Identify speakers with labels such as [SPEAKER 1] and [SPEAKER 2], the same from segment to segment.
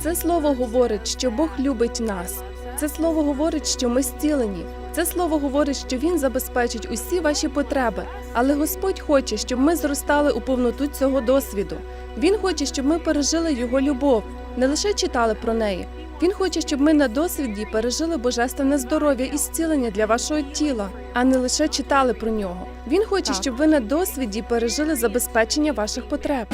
[SPEAKER 1] Це слово говорить, що Бог любить нас. Це слово говорить, що ми зцілені. Це слово говорить, що Він забезпечить усі ваші потреби. Але Господь хоче, щоб ми зростали у повноту цього досвіду. Він хоче, щоб ми пережили Його любов, не лише читали про неї. Він хоче, щоб ми на досвіді пережили божественне здоров'я і зцілення для вашого тіла, а не лише читали про нього. Він хоче, щоб ви на досвіді пережили забезпечення ваших потреб.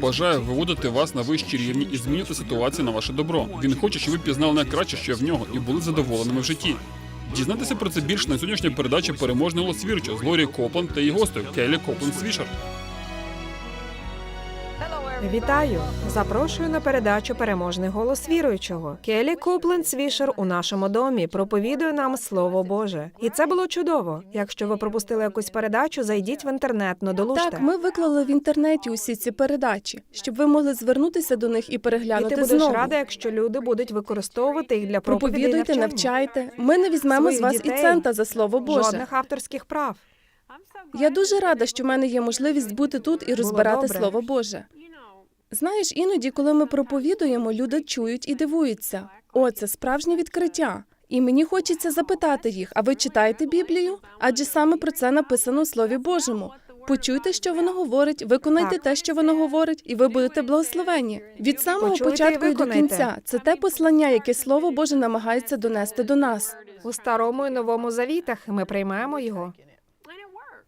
[SPEAKER 2] Бажає виводити вас на вищі рівні і змінювати ситуацію на ваше добро. Він хоче, щоб ви пізнали найкраще, що є в нього, і були задоволеними в житті. Дізнатися про це більше на сьогоднішній передачі переможний голос з Лорі Копланд та її гостею Келі Копланд Свішер.
[SPEAKER 3] Вітаю! Запрошую на передачу Переможний голос віруючого. Келі Купленд Свішер у нашому домі проповідує нам Слово Боже. І це було чудово. Якщо ви пропустили якусь передачу, зайдіть в інтернет, надолужте.
[SPEAKER 1] Так, ми виклали в інтернеті усі ці передачі, щоб ви могли звернутися до них і
[SPEAKER 3] І
[SPEAKER 1] переглянути
[SPEAKER 3] ти будеш
[SPEAKER 1] знову.
[SPEAKER 3] рада, якщо люди будуть використовувати їх для проповідей і
[SPEAKER 1] Проповідуйте, навчайте. Ми не візьмемо
[SPEAKER 3] Своїх
[SPEAKER 1] з вас
[SPEAKER 3] дітей.
[SPEAKER 1] і цента за слово Боже.
[SPEAKER 3] Жодних авторських прав.
[SPEAKER 1] Я дуже рада, що в мене є можливість бути тут і розбирати слово Боже. Знаєш, іноді, коли ми проповідуємо, люди чують і дивуються. О, це справжнє відкриття. І мені хочеться запитати їх: а ви читаєте Біблію? Адже саме про це написано у Слові Божому. Почуйте, що воно говорить, виконайте те, що воно говорить, і ви будете благословені. Від самого
[SPEAKER 3] Почуйте
[SPEAKER 1] початку і до кінця це те послання, яке Слово Боже намагається донести до нас.
[SPEAKER 3] У старому і новому завітах ми приймаємо його.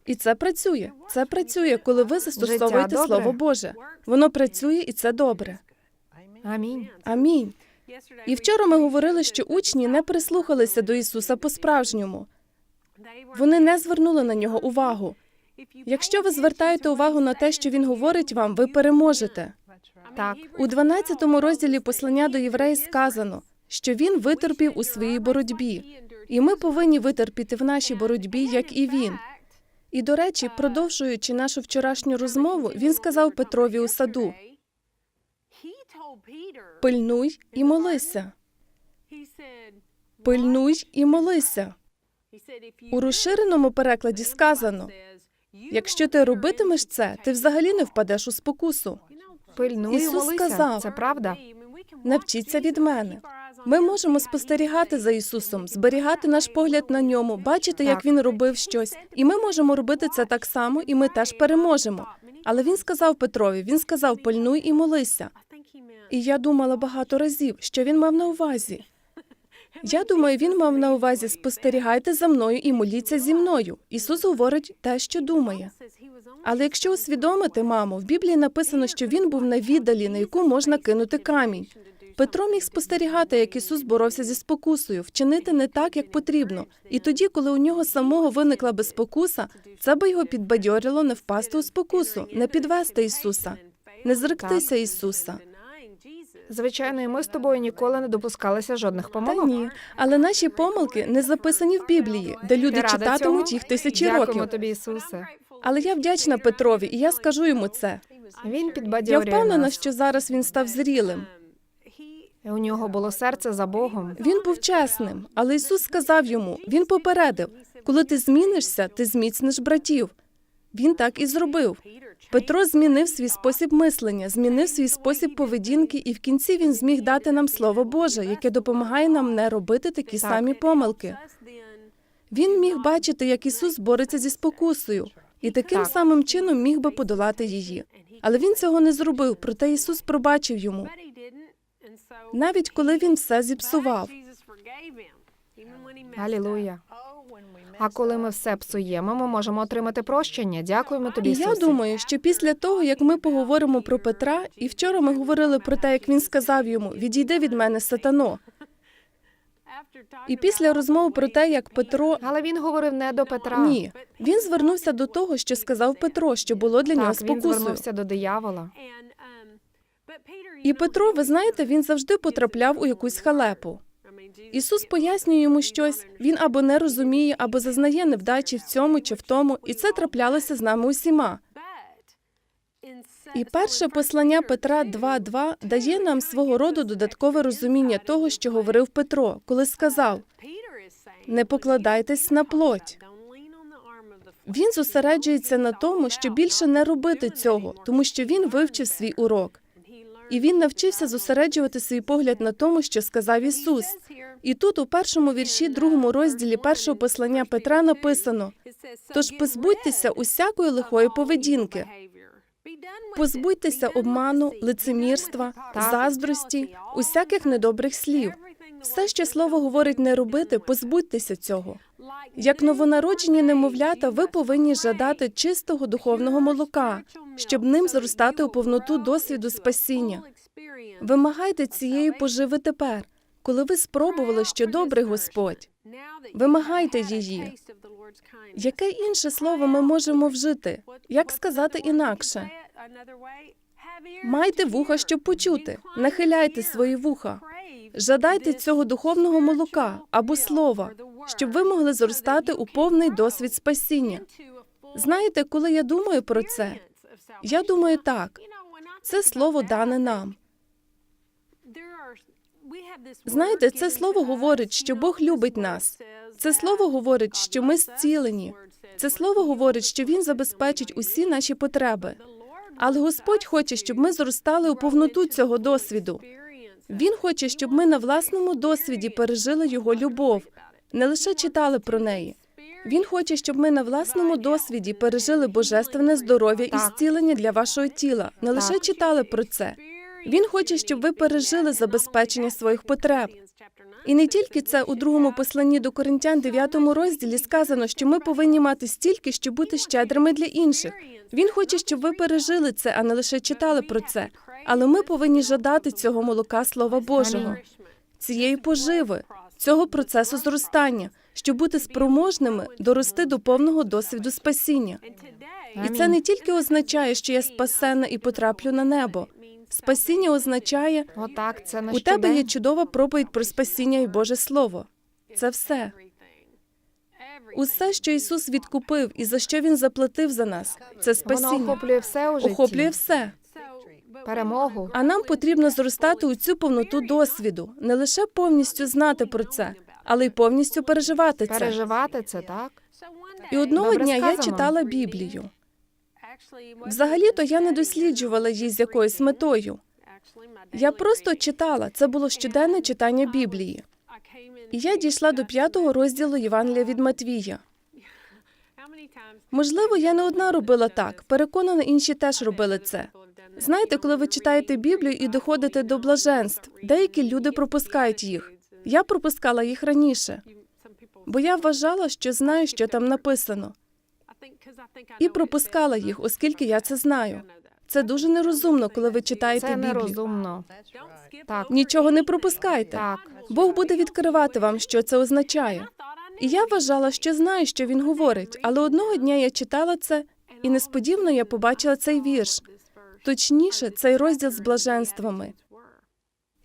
[SPEAKER 1] І це працює. Це працює, коли ви застосовуєте
[SPEAKER 3] добре.
[SPEAKER 1] Слово Боже. Воно працює і це добре.
[SPEAKER 3] Амінь.
[SPEAKER 1] Амінь. І вчора ми говорили, що учні не прислухалися до Ісуса по-справжньому. Вони не звернули на нього увагу. Якщо ви звертаєте увагу на те, що він говорить вам, ви переможете.
[SPEAKER 3] Так.
[SPEAKER 1] У 12 розділі послання до євреїв сказано, що він витерпів у своїй боротьбі, і ми повинні витерпіти в нашій боротьбі, як і він. І до речі, продовжуючи нашу вчорашню розмову, він сказав Петрові у саду: пильнуй і молися, пильнуй і молися. У розширеному перекладі сказано: якщо ти робитимеш це, ти взагалі не впадеш у спокусу.
[SPEAKER 3] Пильнуй і
[SPEAKER 1] Ісус
[SPEAKER 3] молися.
[SPEAKER 1] сказав,
[SPEAKER 3] Це правда.
[SPEAKER 1] Навчіться від мене. Ми можемо спостерігати за Ісусом, зберігати наш погляд на ньому, бачити, як він робив щось. І ми можемо робити це так само, і ми теж переможемо. Але він сказав Петрові: він сказав: пильнуй і молися. І я думала багато разів, що він мав на увазі. Я думаю, він мав на увазі спостерігайте за мною і моліться зі мною. Ісус говорить те, що думає. Але якщо усвідомити, мамо, в Біблії написано, що він був на віддалі, на яку можна кинути камінь. Петро міг спостерігати, як Ісус боровся зі спокусою, вчинити не так, як потрібно. І тоді, коли у нього самого виникла би спокуса, це би його підбадьорило не впасти у спокусу, не підвести Ісуса, не зректися Ісуса.
[SPEAKER 3] Звичайно, і ми з тобою ніколи не допускалися жодних
[SPEAKER 1] Та ні, але наші помилки не записані в Біблії, де люди
[SPEAKER 3] Ти рада
[SPEAKER 1] читатимуть
[SPEAKER 3] цьому?
[SPEAKER 1] їх тисячі
[SPEAKER 3] Дякуємо
[SPEAKER 1] років.
[SPEAKER 3] тобі, Ісусе.
[SPEAKER 1] Але я вдячна Петрові, і я скажу йому це.
[SPEAKER 3] Він
[SPEAKER 1] Я
[SPEAKER 3] підбадьорює
[SPEAKER 1] впевнена,
[SPEAKER 3] нас.
[SPEAKER 1] що зараз він став зрілим.
[SPEAKER 3] У нього було серце за Богом.
[SPEAKER 1] Він був чесним, але Ісус сказав йому: Він попередив: коли ти змінишся, ти зміцниш братів. Він так і зробив. Петро змінив свій спосіб мислення, змінив свій спосіб поведінки, і в кінці він зміг дати нам слово Боже, яке допомагає нам не робити такі
[SPEAKER 3] Так.
[SPEAKER 1] самі помилки. Він міг бачити, як Ісус бореться зі спокусою, і таким
[SPEAKER 3] Так.
[SPEAKER 1] самим чином міг би подолати її. Але він цього не зробив, проте Ісус пробачив йому, навіть коли він все зіпсував.
[SPEAKER 3] Алілуя. А коли ми все псуємо, ми можемо отримати прощення. Дякуємо тобі,
[SPEAKER 1] І я думаю, що після того, як ми поговоримо про Петра, і вчора ми говорили про те, як він сказав йому: Відійди від мене, сатано. І після розмов про те, як Петро
[SPEAKER 3] Але він говорив не до Петра.
[SPEAKER 1] ні, він звернувся до того, що сказав Петро, що було для нього
[SPEAKER 3] Так, він звернувся до диявола.
[SPEAKER 1] І Петро, ви знаєте, він завжди потрапляв у якусь халепу. Ісус пояснює йому щось. Він або не розуміє, або зазнає невдачі в цьому чи в тому, і це траплялося з нами усіма. І перше послання Петра 2.2 дає нам свого роду додаткове розуміння того, що говорив Петро, коли сказав:
[SPEAKER 4] не покладайтесь на плоть.
[SPEAKER 1] він зосереджується на тому, що більше не робити цього, тому що він вивчив свій урок. І він навчився зосереджувати свій погляд на тому, що сказав Ісус. І тут, у першому вірші, другому розділі першого послання Петра написано:
[SPEAKER 4] Тож позбудьтеся усякої лихої поведінки.
[SPEAKER 1] позбудьтеся обману, лицемірства, заздрості, усяких недобрих слів. Все, що слово говорить не робити, позбудьтеся цього. Як новонароджені немовлята, ви повинні жадати чистого духовного молока, щоб ним зростати у повноту досвіду спасіння. Вимагайте цієї поживи тепер, коли ви спробували, що добрий Господь.
[SPEAKER 4] Вимагайте її.
[SPEAKER 1] Яке інше слово ми можемо вжити? Як сказати інакше? Майте вуха, щоб почути. Нахиляйте свої вуха. Жадайте цього духовного молока або слова, щоб ви могли зростати у повний досвід спасіння. Знаєте, коли я думаю про це, я думаю так: це слово дане нам.
[SPEAKER 4] Знаєте, це слово говорить, що Бог любить нас.
[SPEAKER 1] Це слово говорить, що ми зцілені. Це слово говорить, що він забезпечить усі наші потреби. Але Господь хоче, щоб ми зростали у повноту цього досвіду. Він хоче, щоб ми на власному досвіді пережили його любов, не лише читали про неї. Він хоче, щоб ми на власному досвіді пережили божественне здоров'я і зцілення для вашого тіла, не лише читали про це. Він хоче, щоб ви пережили забезпечення своїх потреб. І не тільки це у другому посланні до Коринтян, 9 розділі сказано, що ми повинні мати стільки, щоб бути щедрими для інших. Він хоче, щоб ви пережили це, а не лише читали про це. Але ми повинні жадати цього молока Слова Божого, цієї поживи, цього процесу зростання, щоб бути спроможними дорости до повного досвіду спасіння. І це не тільки означає, що я спасена і потраплю на небо. Спасіння означає,
[SPEAKER 3] Отак, це на
[SPEAKER 1] у тебе є чудова проповідь про спасіння і Боже Слово. Це все. Усе, що Ісус відкупив і за що Він заплатив за нас, це
[SPEAKER 3] Воно
[SPEAKER 1] спасіння.
[SPEAKER 3] охоплює все у житті.
[SPEAKER 1] Охоплює все.
[SPEAKER 3] Перемогу.
[SPEAKER 1] А нам потрібно зростати у цю повноту досвіду, не лише повністю знати про це, але й повністю переживати це.
[SPEAKER 3] Переживати це так.
[SPEAKER 1] І одного
[SPEAKER 3] Добре
[SPEAKER 1] дня я читала Біблію. Взагалі-то я не досліджувала її з якоюсь метою. Я просто читала. Це було щоденне читання Біблії. І я дійшла до п'ятого розділу Євангелія від Матвія. Можливо, я не одна робила так. Переконана, інші теж робили це. Знаєте, коли ви читаєте Біблію і доходите до блаженств, деякі люди пропускають їх. Я пропускала їх раніше, бо я вважала, що знаю, що там написано, і пропускала їх, оскільки я це знаю. Це дуже нерозумно, коли ви читаєте
[SPEAKER 3] Це
[SPEAKER 1] Біблію.
[SPEAKER 3] нерозумно. Так.
[SPEAKER 1] Нічого не пропускайте.
[SPEAKER 3] Так.
[SPEAKER 1] Бог буде відкривати вам, що це означає. І я вважала, що знаю, що він говорить, але одного дня я читала це, і несподівано я побачила цей вірш, точніше, цей розділ з блаженствами.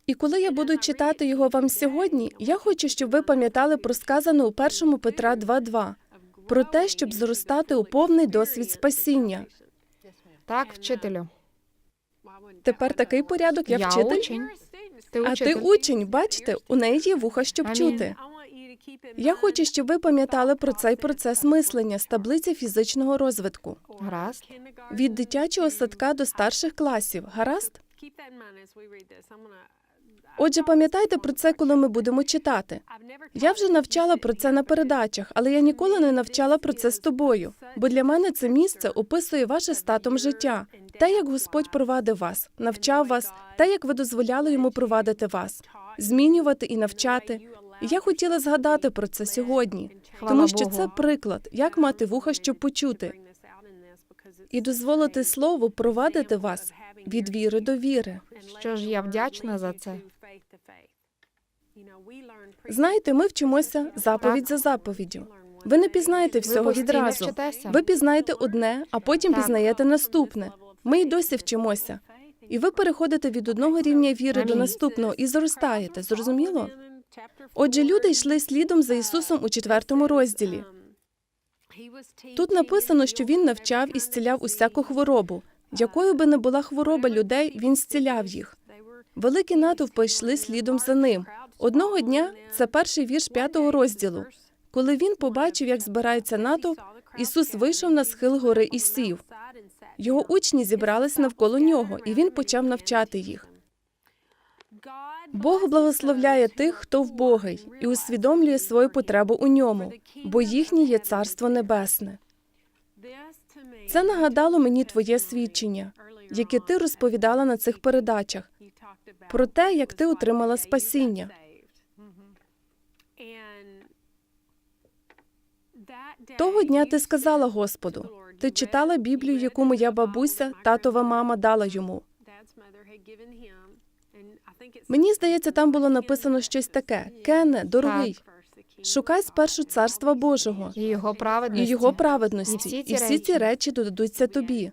[SPEAKER 1] І коли я буду читати його вам сьогодні, я хочу, щоб ви пам'ятали про сказане у 1 Петра 2.2, про те, щоб зростати у повний досвід спасіння.
[SPEAKER 3] Так, вчителю.
[SPEAKER 1] Тепер такий порядок, я,
[SPEAKER 3] Я
[SPEAKER 1] вчитель.
[SPEAKER 3] учень. Ти
[SPEAKER 1] А
[SPEAKER 3] учитель.
[SPEAKER 1] ти учень, бачите, у неї є вуха, щоб
[SPEAKER 3] Амінь.
[SPEAKER 1] чути. Я хочу, щоб ви пам'ятали про цей процес мислення з таблиці фізичного розвитку
[SPEAKER 3] Гаразд.
[SPEAKER 1] від дитячого садка до старших класів. Гаразд? Отже, пам'ятайте про це, коли ми будемо читати. Я вже навчала про це на передачах, але я ніколи не навчала про це з тобою. Бо для мене це місце описує ваше статом життя, те, як Господь провадив вас, навчав вас, те, як ви дозволяли йому провадити вас, змінювати і навчати. Я хотіла згадати про це сьогодні, тому що це приклад, як мати вуха, щоб почути, і дозволити слову провадити вас від віри до віри.
[SPEAKER 3] Що ж, я вдячна за це.
[SPEAKER 1] Знаєте, ми вчимося заповідь за заповіддю. Ви не пізнаєте всього
[SPEAKER 3] ви
[SPEAKER 1] відразу.
[SPEAKER 3] вчитеся.
[SPEAKER 1] Ви пізнаєте одне, а потім
[SPEAKER 3] Так.
[SPEAKER 1] пізнаєте наступне. Ми й досі вчимося. І ви переходите від одного рівня віри до наступного і зростаєте. Зрозуміло? Отже, люди йшли слідом за Ісусом у четвертому розділі. Тут написано, що він навчав і зціляв усяку хворобу. Якою би не була хвороба людей, він зціляв їх. Великі натовпи йшли слідом за ним. Одного дня це перший вірш п'ятого розділу. Коли він побачив, як збирається натовп, Ісус вийшов на схил гори і сів. Його учні зібрались навколо нього, і він почав навчати їх. Бог благословляє тих, хто вбогий, і усвідомлює свою потребу у ньому, бо їхнє є царство небесне. Це нагадало мені твоє свідчення, яке ти розповідала на цих передачах про те, як ти отримала спасіння. Того дня ти сказала Господу, ти читала Біблію, яку моя бабуся, татова мама дала йому. Мені здається, там було написано щось таке: Кене, дорогий, шукай спершу царства Божого
[SPEAKER 3] І його
[SPEAKER 1] і
[SPEAKER 3] праведності. І всі ці
[SPEAKER 1] і всі ці
[SPEAKER 3] речі.
[SPEAKER 1] речі додадуться тобі.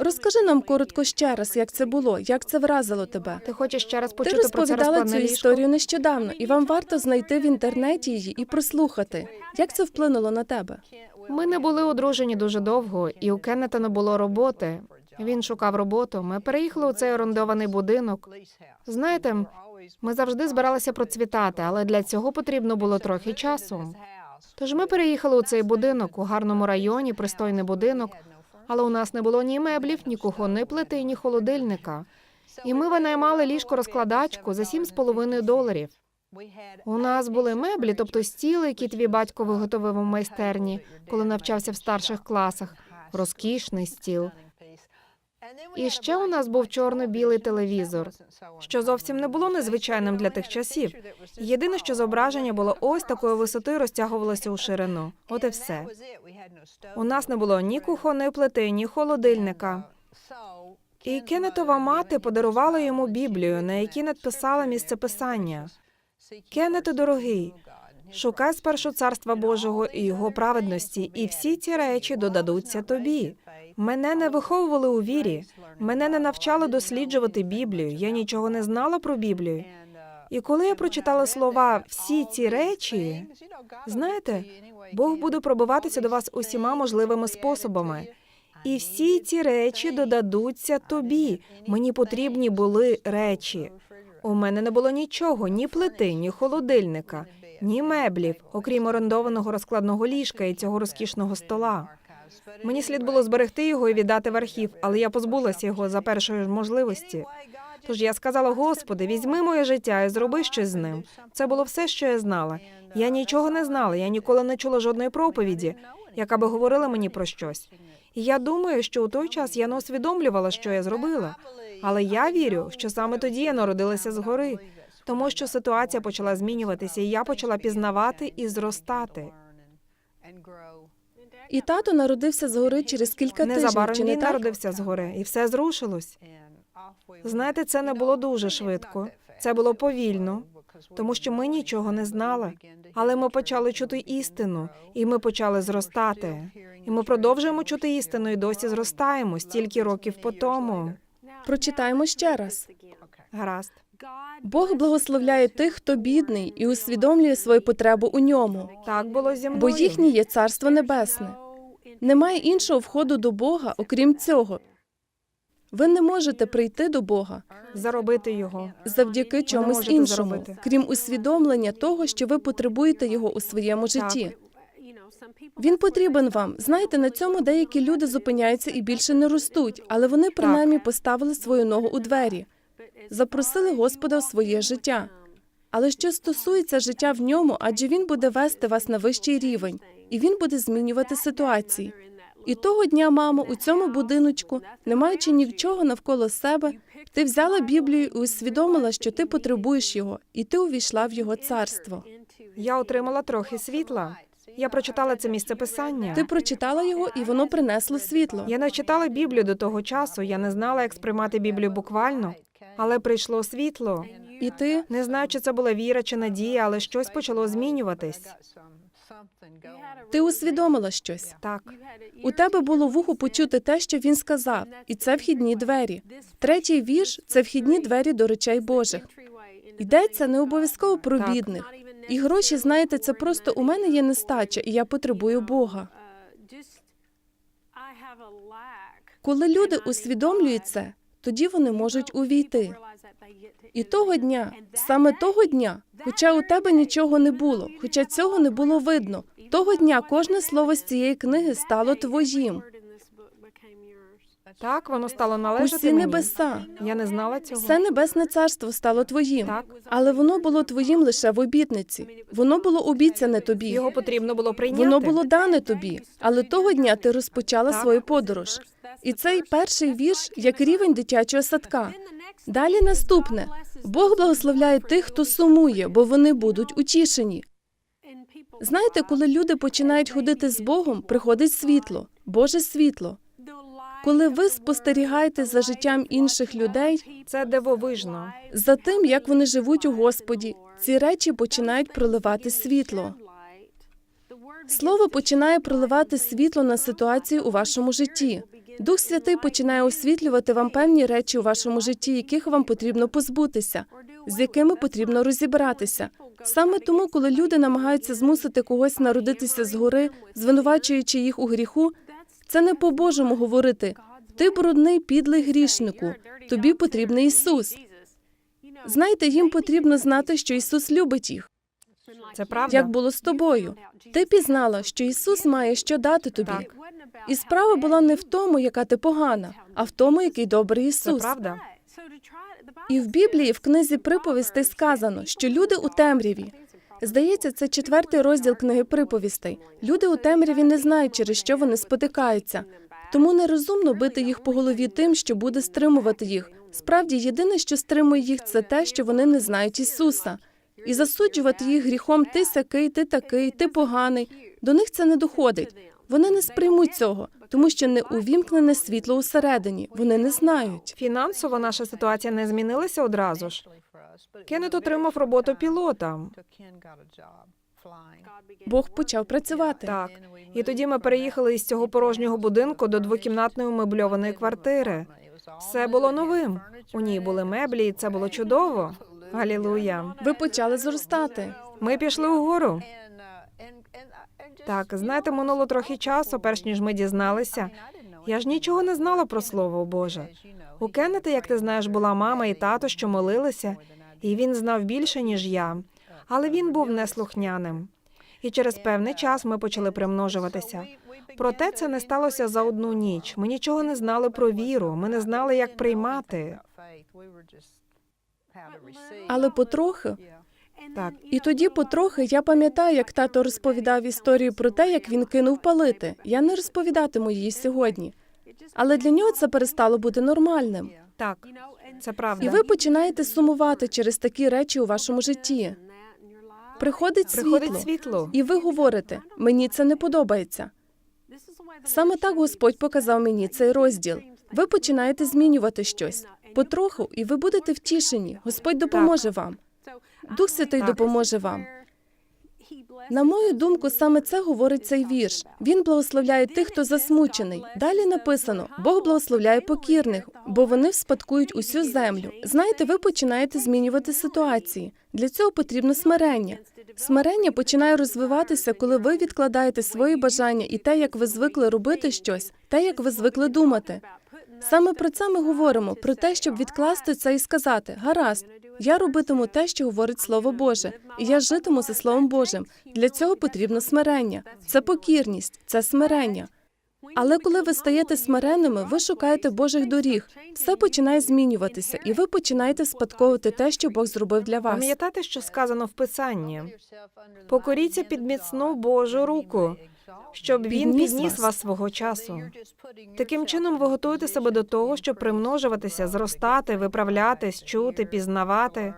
[SPEAKER 1] Розкажи нам коротко ще раз, як це було, як це вразило тебе.
[SPEAKER 3] Ти хочеш ще раз
[SPEAKER 1] Ти
[SPEAKER 3] почути про це
[SPEAKER 1] розповідала цю
[SPEAKER 3] ліжко?
[SPEAKER 1] історію нещодавно, і вам варто знайти в інтернеті її і прослухати. Як це вплинуло на тебе?
[SPEAKER 3] Ми не були одружені дуже довго, і у Кеннета не було роботи. Він шукав роботу. Ми переїхали у цей орендований будинок. Знаєте, ми завжди збиралися процвітати, але для цього потрібно було трохи часу. Тож ми переїхали у цей будинок у гарному районі, пристойний будинок, але у нас не було ні меблів, ні кухонної плити, ні холодильника. І ми винаймали ліжко розкладачку за 7,5 доларів. У нас були меблі, тобто стіли, які твій батько виготовив у майстерні, коли навчався в старших класах. Розкішний стіл. І ще у нас був чорно-білий телевізор, що зовсім не було незвичайним для тих часів. Єдине, що зображення було ось такої висоти розтягувалося у ширину. От і все. У нас не було ні кухонної плити, ні холодильника. І Кеннетова мати подарувала йому Біблію, на якій надписала місце писання. Кеннете, дорогий, шукай спершу царства Божого і його праведності, і всі ці речі додадуться тобі. Мене не виховували у вірі, мене не навчали досліджувати Біблію. Я нічого не знала про Біблію. І коли я прочитала слова всі ці речі, знаєте, Бог буде пробиватися до вас усіма можливими способами. І всі ці речі додадуться тобі. Мені потрібні були речі. У мене не було нічого, ні плити, ні холодильника, ні меблів, окрім орендованого розкладного ліжка і цього розкішного стола. Мені слід було зберегти його і віддати в архів, але я позбулася його за першої можливості. Тож я сказала: Господи, візьми моє життя і зроби щось з ним. Це було все, що я знала. Я нічого не знала, я ніколи не чула жодної проповіді, яка би говорила мені про щось. І я думаю, що у той час я не усвідомлювала, що я зробила. Але я вірю, що саме тоді я народилася згори, тому що ситуація почала змінюватися, і я почала пізнавати і зростати.
[SPEAKER 1] І тато народився згори через кілька тижнів.
[SPEAKER 3] Незабаром
[SPEAKER 1] Чи не
[SPEAKER 3] він
[SPEAKER 1] так?
[SPEAKER 3] народився згори, і все зрушилось. Знаєте, це не було дуже швидко. Це було повільно, тому що ми нічого не знали. Але ми почали чути істину, і ми почали зростати. І ми продовжуємо чути істину і досі зростаємо стільки років по тому.
[SPEAKER 1] Прочитаємо ще раз.
[SPEAKER 3] Гаразд.
[SPEAKER 1] Бог благословляє тих, хто бідний, і усвідомлює свою потребу у ньому,
[SPEAKER 3] Так було зі мною.
[SPEAKER 1] бо їхнє є царство небесне. Немає іншого входу до Бога, окрім цього. Ви не можете прийти до Бога
[SPEAKER 3] заробити його.
[SPEAKER 1] завдяки чомусь іншому,
[SPEAKER 3] заробити.
[SPEAKER 1] крім усвідомлення того, що ви потребуєте його у своєму житті. Він потрібен вам. Знаєте, на цьому деякі люди зупиняються і більше не ростуть, але вони принаймні поставили свою ногу у двері, запросили Господа в своє життя. Але що стосується життя в ньому, адже він буде вести вас на вищий рівень, і він буде змінювати ситуації. І того дня, мамо, у цьому будиночку, не маючи нічого навколо себе, ти взяла Біблію і усвідомила, що ти потребуєш його, і ти увійшла в його царство.
[SPEAKER 3] Я отримала трохи світла. Я прочитала це місце писання.
[SPEAKER 1] Ти прочитала його, і воно принесло світло.
[SPEAKER 3] Я не читала Біблію до того часу. Я не знала, як сприймати Біблію буквально, але прийшло світло.
[SPEAKER 1] І ти
[SPEAKER 3] Не знаю, чи це була віра чи надія, але щось почало змінюватись.
[SPEAKER 1] Ти усвідомила щось.
[SPEAKER 3] Так,
[SPEAKER 1] У тебе було вухо почути те, що він сказав, і це вхідні двері. Третій вірш це вхідні двері до речей Божих. Йдеться не обов'язково про
[SPEAKER 3] Так.
[SPEAKER 1] бідних. І гроші, знаєте, це просто у мене є нестача, і я потребую Бога. Коли люди усвідомлюють це, тоді вони можуть увійти. І того дня, саме того дня, хоча у тебе нічого не було, хоча цього не було видно, того дня кожне слово з цієї книги стало твоїм.
[SPEAKER 3] Так, воно стало належати
[SPEAKER 1] Усі
[SPEAKER 3] мені.
[SPEAKER 1] небеса,
[SPEAKER 3] Я не знала цього.
[SPEAKER 1] все небесне царство стало твоїм.
[SPEAKER 3] Так.
[SPEAKER 1] Але воно було твоїм лише в обітниці. Воно було обіцяне тобі.
[SPEAKER 3] Його потрібно було прийняти.
[SPEAKER 1] Воно було дане тобі. Але того дня ти розпочала
[SPEAKER 3] Так.
[SPEAKER 1] свою подорож. І цей перший вірш як рівень дитячого садка. Далі наступне: Бог благословляє тих, хто сумує, бо вони будуть утішені. Знаєте, коли люди починають ходити з Богом, приходить світло, Боже світло. Коли ви спостерігаєте за життям інших людей,
[SPEAKER 3] Це дивовижно.
[SPEAKER 1] за тим, як вони живуть у Господі, ці речі починають проливати світло. Слово починає проливати світло на ситуацію у вашому житті. Дух Святий починає освітлювати вам певні речі у вашому житті, яких вам потрібно позбутися, з якими потрібно розібратися. Саме тому, коли люди намагаються змусити когось народитися згори, звинувачуючи їх у гріху, це не по-божому говорити. Ти брудний підлий грішнику. Тобі потрібний Ісус. Знаєте, їм потрібно знати, що Ісус любить їх.
[SPEAKER 3] Це правда.
[SPEAKER 1] Як було з тобою? Ти пізнала, що Ісус має що дати тобі.
[SPEAKER 3] Так.
[SPEAKER 1] І справа була не в тому, яка ти погана, а в тому, який добрий
[SPEAKER 3] Це
[SPEAKER 1] Ісус.
[SPEAKER 3] правда.
[SPEAKER 1] І в Біблії, в книзі приповістей сказано, що люди у темряві. Здається, це четвертий розділ книги приповістей. Люди у темряві не знають, через що вони спотикаються. Тому нерозумно бити їх по голові тим, що буде стримувати їх. Справді, єдине, що стримує їх, це те, що вони не знають Ісуса. І засуджувати їх гріхом ти сякий, ти такий, ти поганий. До них це не доходить. Вони не сприймуть цього, тому що не увімкнене світло усередині. Вони не знають.
[SPEAKER 3] Фінансово наша ситуація не змінилася одразу ж. Кеннет отримав роботу пілота.
[SPEAKER 1] Бог почав працювати.
[SPEAKER 3] Так. І тоді ми переїхали із цього порожнього будинку до двокімнатної мебльованої квартири. Все було новим. У ній були меблі, і це було чудово. Галілуя.
[SPEAKER 1] Ви почали зростати.
[SPEAKER 3] Ми пішли угору. Так, знаєте, минуло трохи часу, перш ніж ми дізналися. Я ж нічого не знала про слово Боже. У Кеннета, як ти знаєш, була мама і тато, що молилися, і він знав більше, ніж я. Але він був неслухняним. І через певний час ми почали примножуватися. Проте це не сталося за одну ніч. Ми нічого не знали про віру. Ми не знали, як приймати.
[SPEAKER 1] Але потрохи,
[SPEAKER 3] Так,
[SPEAKER 1] і тоді потрохи я пам'ятаю, як тато розповідав історію про те, як він кинув палити. Я не розповідатиму її сьогодні. Але для нього це перестало бути нормальним.
[SPEAKER 3] Так, це правда.
[SPEAKER 1] І ви починаєте сумувати через такі речі у вашому житті. Приходить світло,
[SPEAKER 3] Приходить світло.
[SPEAKER 1] і ви говорите: мені це не подобається. Саме так Господь показав мені цей розділ. Ви починаєте змінювати щось потроху, і ви будете втішені. Господь допоможе вам. Дух Святий допоможе вам. На мою думку, саме це говорить цей вірш. Він благословляє тих, хто засмучений. Далі написано: Бог благословляє покірних, бо вони вспадкують усю землю. Знаєте, ви починаєте змінювати ситуації. Для цього потрібно смирення. Смирення починає розвиватися, коли ви відкладаєте свої бажання і те, як ви звикли робити щось, те, як ви звикли думати. Саме про це ми говоримо: про те, щоб відкласти це і сказати: гаразд, я робитиму те, що говорить Слово Боже, і я житиму за Словом Божим. Для цього потрібно смирення. Це покірність, це смирення. Але коли ви стаєте смиренними, ви шукаєте Божих доріг. Все починає змінюватися, і ви починаєте спадковувати те, що Бог зробив для вас.
[SPEAKER 3] Пам'ятаєте, що сказано в Писанні? Покоріться під міцну Божу руку, щоб він
[SPEAKER 1] Підніс вас.
[SPEAKER 3] вас свого часу. Таким чином, ви готуєте себе до того, щоб примножуватися, зростати, виправлятись, чути, пізнавати,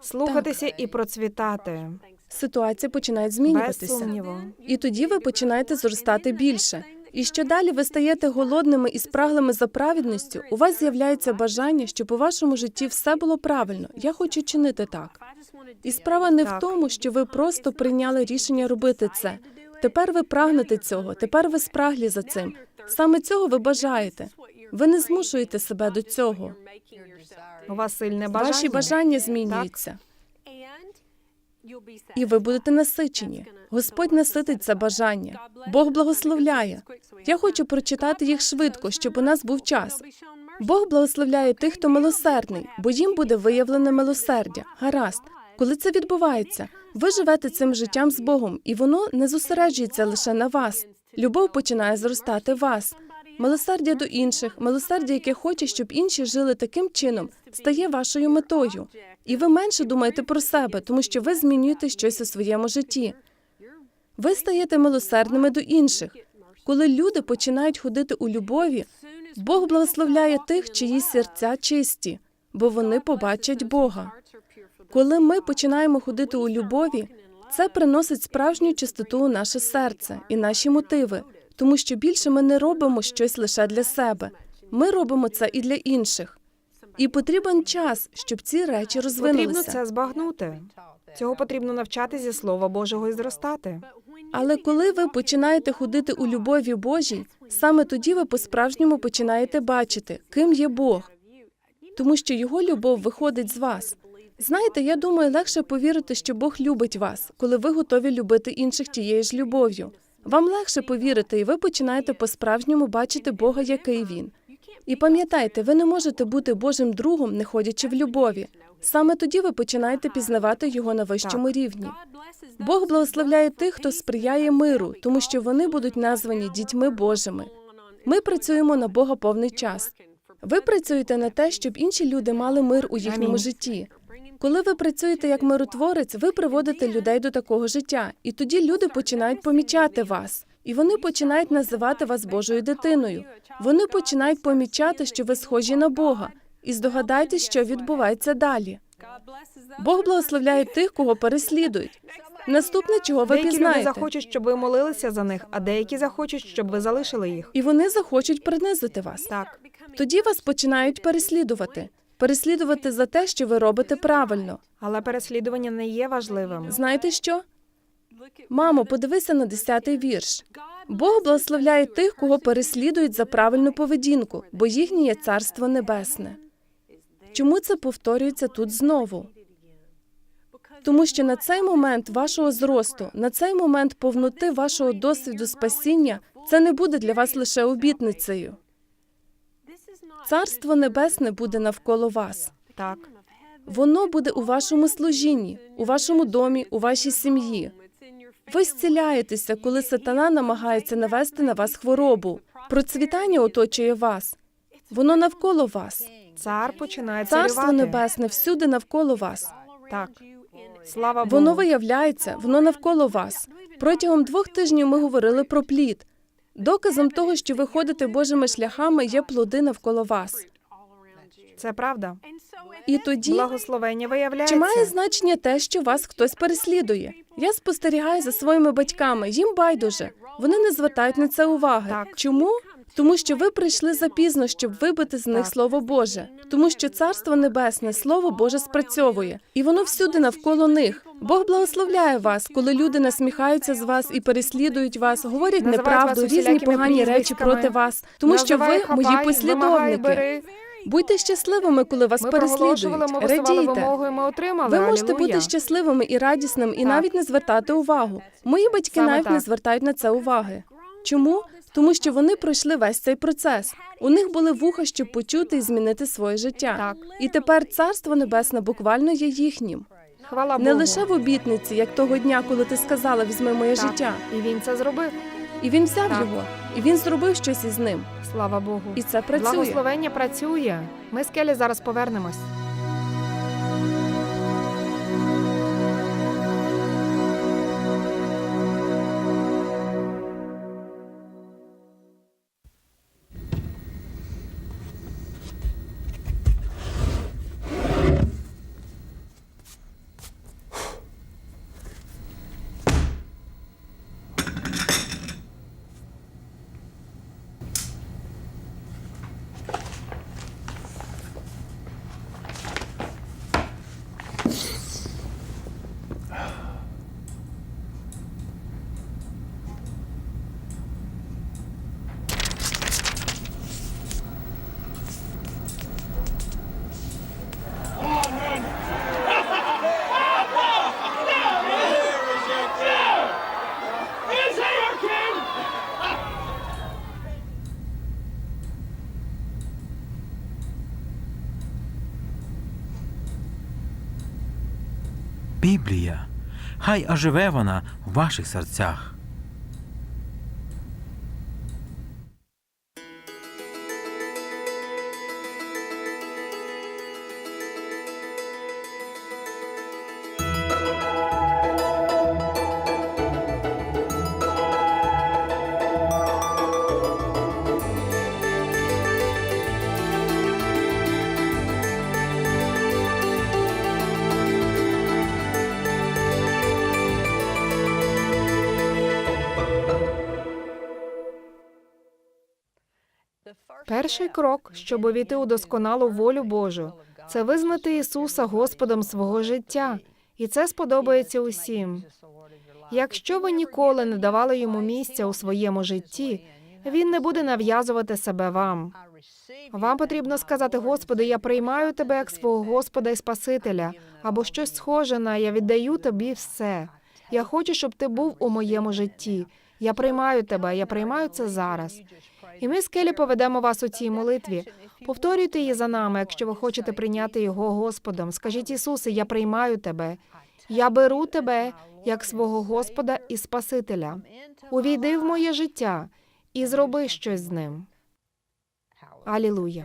[SPEAKER 3] слухатися і процвітати.
[SPEAKER 1] Ситуація починає
[SPEAKER 3] Без
[SPEAKER 1] змінюватися.
[SPEAKER 3] сумніву.
[SPEAKER 1] І тоді ви починаєте зростати більше. І що далі ви стаєте голодними і спраглими за праведністю, у вас з'являється бажання, щоб у вашому житті все було правильно. Я хочу чинити так. І справа не в
[SPEAKER 3] Так.
[SPEAKER 1] тому, що ви просто прийняли рішення робити це. Тепер ви прагнете цього, тепер ви спраглі за цим. Саме цього ви бажаєте. Ви не змушуєте себе до цього.
[SPEAKER 3] У вас сильне бажання.
[SPEAKER 1] Ваші бажання змінюються, і ви будете насичені. Господь наситить це бажання. Бог благословляє. Я хочу прочитати їх швидко, щоб у нас був час. Бог благословляє тих, хто милосердний, бо їм буде виявлене милосердя. Гаразд. Коли це відбувається, ви живете цим життям з Богом, і воно не зосереджується лише на вас. Любов починає зростати в вас. Милосердя до інших, милосердя, яке хоче, щоб інші жили таким чином, стає вашою метою. І ви менше думаєте про себе, тому що ви змінюєте щось у своєму житті. Ви стаєте милосердними до інших. Коли люди починають ходити у любові, Бог благословляє тих, чиї серця чисті, бо вони побачать Бога. Коли ми починаємо ходити у любові, це приносить справжню чистоту у наше серце і наші мотиви, тому що більше ми не робимо щось лише для себе. Ми робимо це і для інших. І потрібен час, щоб ці речі
[SPEAKER 3] Потрібно це збагнути. Цього потрібно навчати зі Слова Божого і зростати.
[SPEAKER 1] Але коли ви починаєте ходити у любові Божій, саме тоді ви по-справжньому починаєте бачити, ким є Бог, тому що його любов виходить з вас. Знаєте, я думаю, легше повірити, що Бог любить вас, коли ви готові любити інших тією ж любов'ю. Вам легше повірити, і ви починаєте по-справжньому бачити Бога, який він. І пам'ятайте, ви не можете бути Божим другом, не ходячи в любові. Саме тоді ви починаєте пізнавати його на вищому рівні. Бог благословляє тих, хто сприяє миру, тому що вони будуть названі дітьми Божими. Ми працюємо на Бога повний час. Ви працюєте на те, щоб інші люди мали мир у їхньому житті. Коли ви працюєте як миротворець, ви приводите людей до такого життя, і тоді люди починають помічати вас, і вони починають називати вас Божою дитиною. Вони починають помічати, що ви схожі на Бога, і здогадайтесь, що відбувається далі. Бог благословляє тих, кого переслідують. Наступне, чого ви
[SPEAKER 3] Деякі люди
[SPEAKER 1] пізнаєте,
[SPEAKER 3] захочуть, щоб ви молилися за них, а деякі захочуть, щоб ви залишили їх.
[SPEAKER 1] і вони захочуть принизити вас.
[SPEAKER 3] Так,
[SPEAKER 1] Тоді вас починають переслідувати. Переслідувати за те, що ви робите правильно.
[SPEAKER 3] але переслідування не є важливим.
[SPEAKER 1] Знаєте що? Мамо, подивися на десятий вірш. Бог благословляє тих, кого переслідують за правильну поведінку, бо їхнє є царство небесне. Чому це повторюється тут знову? Тому що на цей момент вашого зросту, на цей момент повноти вашого досвіду спасіння, це не буде для вас лише обітницею. Царство небесне буде навколо вас.
[SPEAKER 3] Так,
[SPEAKER 1] Воно буде у вашому служінні, у вашому домі, у вашій сім'ї. Ви зціляєтеся, коли сатана намагається навести на вас хворобу. Процвітання оточує вас. Воно навколо вас.
[SPEAKER 3] цар починає
[SPEAKER 1] Царство
[SPEAKER 3] царювати.
[SPEAKER 1] небесне всюди навколо вас.
[SPEAKER 3] Так, слава Богу.
[SPEAKER 1] Воно виявляється, воно навколо вас. Протягом двох тижнів ми говорили про плід. Доказом того, що ви ходите Божими шляхами, є плоди навколо вас.
[SPEAKER 3] Це правда.
[SPEAKER 1] І тоді
[SPEAKER 3] Благословення виявляється.
[SPEAKER 1] Чи має значення те, що вас хтось переслідує? Я спостерігаю за своїми батьками. Їм байдуже. Вони не звертають на це уваги.
[SPEAKER 3] Так.
[SPEAKER 1] Чому? Тому що ви прийшли запізно, щоб вибити з них слово Боже, тому що царство небесне, слово Боже спрацьовує, і воно всюди навколо них. Бог благословляє вас, коли люди насміхаються з вас і переслідують вас, говорять неправду, різні погані речі проти вас, тому що ви мої послідовники. Будьте щасливими, коли вас
[SPEAKER 3] Ми
[SPEAKER 1] переслідують.
[SPEAKER 3] ми
[SPEAKER 1] Радійте.
[SPEAKER 3] вимогу, і ми отримали.
[SPEAKER 1] Ви можете
[SPEAKER 3] Алілуя.
[SPEAKER 1] бути щасливими і радісним, і
[SPEAKER 3] Так.
[SPEAKER 1] навіть не звертати увагу. Мої батьки
[SPEAKER 3] Саме
[SPEAKER 1] навіть не звертають на це уваги. Чому? Тому що вони пройшли весь цей процес. У них були вуха, щоб почути і змінити своє життя.
[SPEAKER 3] Так.
[SPEAKER 1] І тепер царство небесне буквально є їхнім.
[SPEAKER 3] Хвала
[SPEAKER 1] Не лише в обітниці, як того дня, коли ти сказала, візьми моє
[SPEAKER 3] Так.
[SPEAKER 1] життя.
[SPEAKER 3] І він це зробив.
[SPEAKER 1] І він взяв
[SPEAKER 3] Так.
[SPEAKER 1] його, і він зробив щось із ним.
[SPEAKER 3] Слава Богу.
[SPEAKER 1] І це працює.
[SPEAKER 3] Благословення працює. Ми з Келі зараз повернемось.
[SPEAKER 5] Біблія. Хай оживе вона в ваших серцях.
[SPEAKER 3] Крок, щоб увійти у досконалу волю Божу, це визнати Ісуса Господом свого життя, і це сподобається усім. Якщо ви ніколи не давали йому місця у своєму житті, він не буде нав'язувати себе вам. Вам потрібно сказати, Господи, я приймаю тебе як свого Господа і Спасителя, або щось схоже на я віддаю тобі все. Я хочу, щоб ти був у моєму житті. Я приймаю тебе, я приймаю це зараз. І ми з Келі поведемо вас у цій молитві. Повторюйте її за нами, якщо ви хочете прийняти його Господом. Скажіть Ісусе, я приймаю тебе. Я беру тебе як свого Господа і Спасителя. Увійди в моє життя і зроби щось з ним. Алілуя.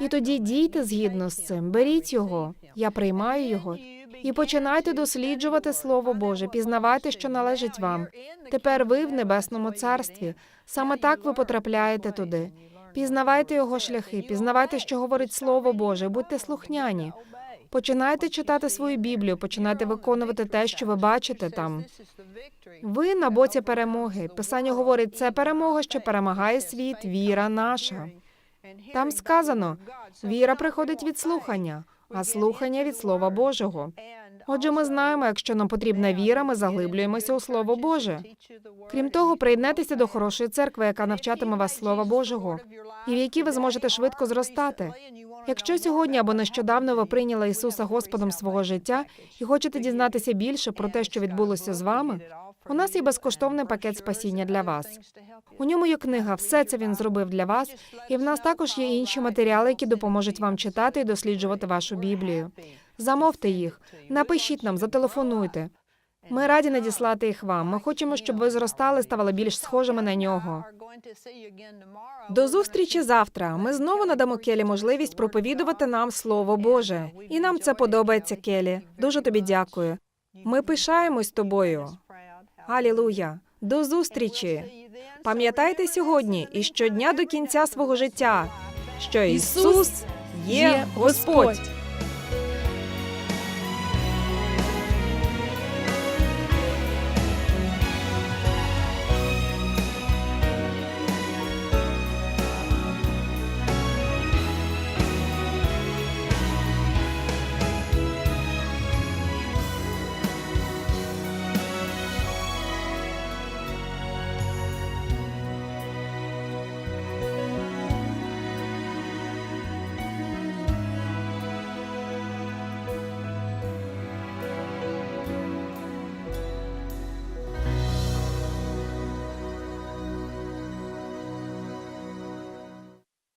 [SPEAKER 3] І тоді дійте згідно з цим. Беріть його, я приймаю його, і починайте досліджувати Слово Боже, пізнавайте, що належить вам. Тепер ви в небесному царстві. Саме так ви потрапляєте туди. Пізнавайте його шляхи, пізнавайте, що говорить Слово Боже, будьте слухняні. Починайте читати свою Біблію, починайте виконувати те, що ви бачите там. Ви на боці перемоги. Писання говорить, це перемога, що перемагає світ, віра наша. Там сказано, віра приходить від слухання, а слухання від Слова Божого. Отже, ми знаємо, якщо нам потрібна віра, ми заглиблюємося у Слово Боже. Крім того, приєднайтеся до хорошої церкви, яка навчатиме вас Слова Божого, і в якій ви зможете швидко зростати. Якщо сьогодні або нещодавно ви прийняли Ісуса Господом свого життя і хочете дізнатися більше про те, що відбулося з вами, у нас є безкоштовний пакет спасіння для вас. У ньому є книга, все це він зробив для вас, і в нас також є інші матеріали, які допоможуть вам читати і досліджувати вашу Біблію. Замовте їх, напишіть нам, зателефонуйте. Ми раді надіслати їх вам. Ми хочемо, щоб ви зростали, ставали більш схожими на нього. До зустрічі завтра. Ми знову надамо Келі можливість проповідувати нам Слово Боже. І нам це подобається, Келі. Дуже тобі дякую. Ми пишаємось тобою. Алілуя. До зустрічі. Пам'ятайте сьогодні і щодня до кінця свого життя, що Ісус є Господь.